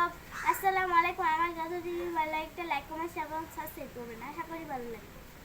সব আসসালামু আলাইকুম। আমার কাছে যদি ভালো লাগে একটা লাইক কমেন্ট এবং সাবস্ক্রাইব করবেন। আশা করি ভালো লাগে